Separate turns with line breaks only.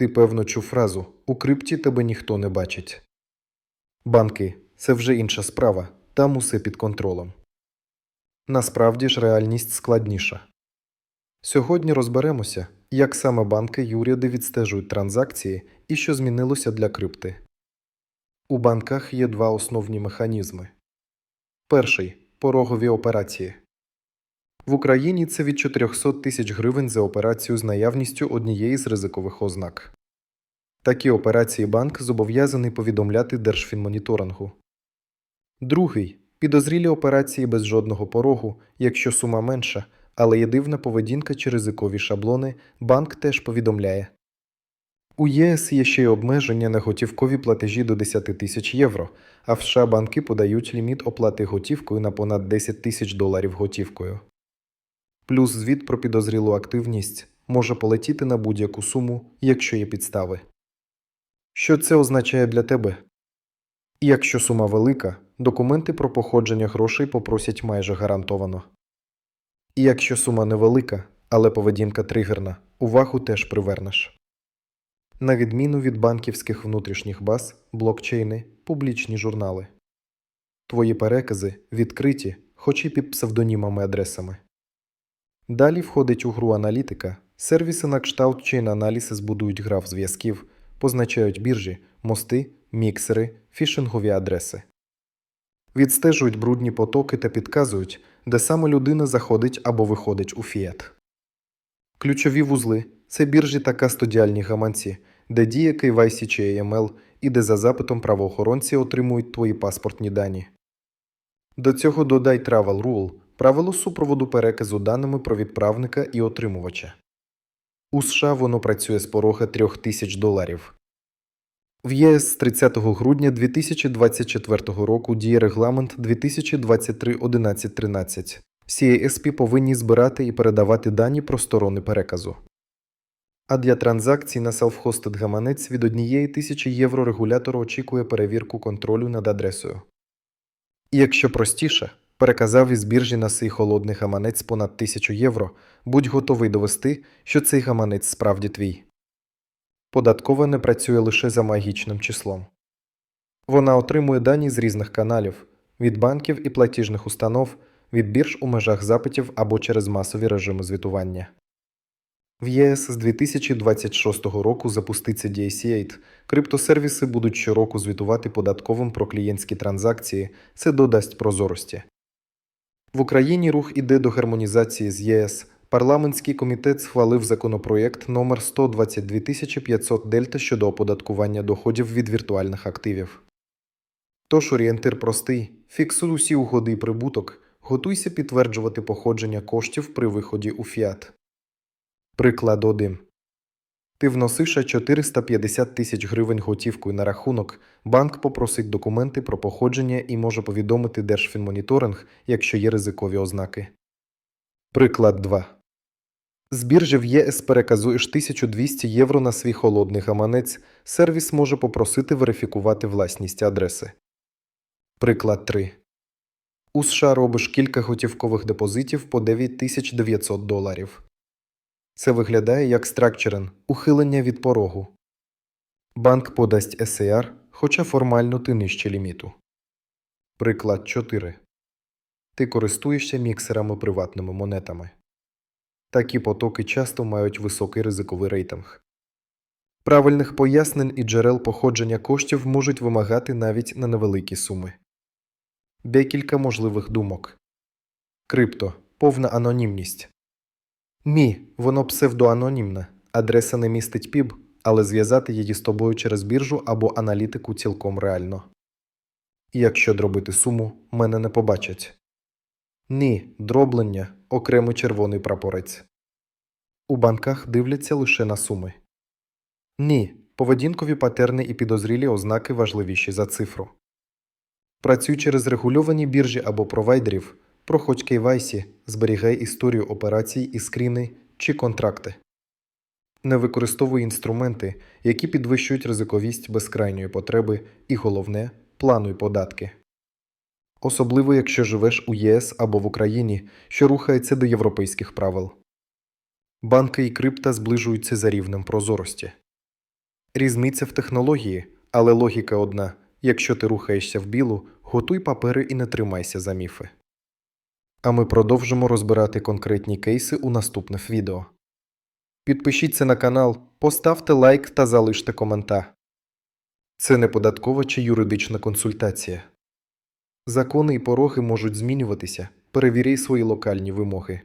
Ти певно чув фразу у крипті тебе ніхто не бачить. Банки це вже інша справа, там усе під контролем. Насправді ж реальність складніша. Сьогодні розберемося, як саме банки й уряди відстежують транзакції і що змінилося для крипти. У банках є два основні механізми. Перший порогові операції. В Україні це від 400 тисяч гривень за операцію з наявністю однієї з ризикових ознак. Такі операції банк зобов'язаний повідомляти Держфінмоніторингу. Другий підозрілі операції без жодного порогу, якщо сума менша, але є дивна поведінка чи ризикові шаблони, банк теж повідомляє. У ЄС є ще й обмеження на готівкові платежі до 10 тисяч євро, а в США банки подають ліміт оплати готівкою на понад 10 тисяч доларів готівкою. Плюс звіт про підозрілу активність може полетіти на будь-яку суму, якщо є підстави. Що це означає для тебе? Якщо сума велика, документи про походження грошей попросять майже гарантовано. І якщо сума невелика, але поведінка тригерна, увагу теж привернеш. На відміну від банківських внутрішніх баз, блокчейни, публічні журнали. Твої перекази відкриті, хоч і під псевдонімами адресами. Далі входить у гру аналітика. Сервіси на кшталт Chain Analysis збудують граф зв'язків, позначають біржі, мости, міксери, фішингові адреси. Відстежують брудні потоки та підказують, де саме людина заходить або виходить у фіат. Ключові вузли це біржі та кастодіальні гаманці, де діє KYC чи AML і де за запитом правоохоронці отримують твої паспортні дані. До цього додай Travel Rule – правило супроводу переказу даними про відправника і отримувача. У США воно працює з порога 3000 доларів. В ЄС з 30 грудня 2024 року діє регламент 2023-1113. Всі ASP повинні збирати і передавати дані про сторони переказу. А для транзакцій на self-hosted гаманець від 1 тисячі євро регулятор очікує перевірку контролю над адресою. І якщо простіше, переказав із біржі на свій холодний гаманець понад 1000 євро, будь готовий довести, що цей гаманець справді твій. Податкова не працює лише за магічним числом. Вона отримує дані з різних каналів від банків і платіжних установ, від бірж у межах запитів або через масові режими звітування. В ЄС з 2026 року запуститься DAC8. Криптосервіси будуть щороку звітувати податковим про клієнтські транзакції, це додасть прозорості. В Україні рух іде до гармонізації з ЄС. Парламентський комітет схвалив законопроєкт номер 122500 Дельта щодо оподаткування доходів від віртуальних активів. Тож орієнтир простий: фіксуй усі угоди і прибуток, готуйся підтверджувати походження коштів при виході у фіат. Приклад 1. Ти вносиш 450 тисяч гривень готівкою на рахунок, банк попросить документи про походження і може повідомити Держфінмоніторинг, якщо є ризикові ознаки. Приклад 2. З біржі в ЄС переказуєш 1200 євро на свій холодний гаманець, сервіс може попросити верифікувати власність адреси. Приклад 3. У США робиш кілька готівкових депозитів по 9900 доларів. Це виглядає як стракчерен – ухилення від порогу. Банк подасть SAR, хоча формально ти нижче ліміту. Приклад 4. Ти користуєшся міксерами приватними монетами. Такі потоки часто мають високий ризиковий рейтинг. Правильних пояснень і джерел походження коштів можуть вимагати навіть на невеликі суми. Декілька можливих думок. Крипто повна анонімність. Ні, воно псевдоанонімне. Адреса не містить піб, але зв'язати її з тобою через біржу або аналітику цілком реально. І якщо дробити суму, мене не побачать. Ні, дроблення окремий червоний прапорець. У банках дивляться лише на суми. Ні, поведінкові патерни і підозрілі ознаки важливіші за цифру. Працюй через регульовані біржі або провайдерів, проходь KYC, зберігай історію операцій і скріни чи контракти. Не використовуй інструменти, які підвищують ризиковість без крайньої потреби, і головне плануй податки. Особливо якщо живеш у ЄС або в Україні, що рухається до європейських правил. Банки і крипта зближуються за рівнем прозорості. Різниця в технології, але логіка одна: якщо ти рухаєшся в білу, готуй папери і не тримайся за міфи. А ми продовжимо розбирати конкретні кейси у наступних відео. Підпишіться на канал, поставте лайк та залиште коментар. Це не податкова чи юридична консультація. Закони і пороги можуть змінюватися. Перевіряй свої локальні вимоги.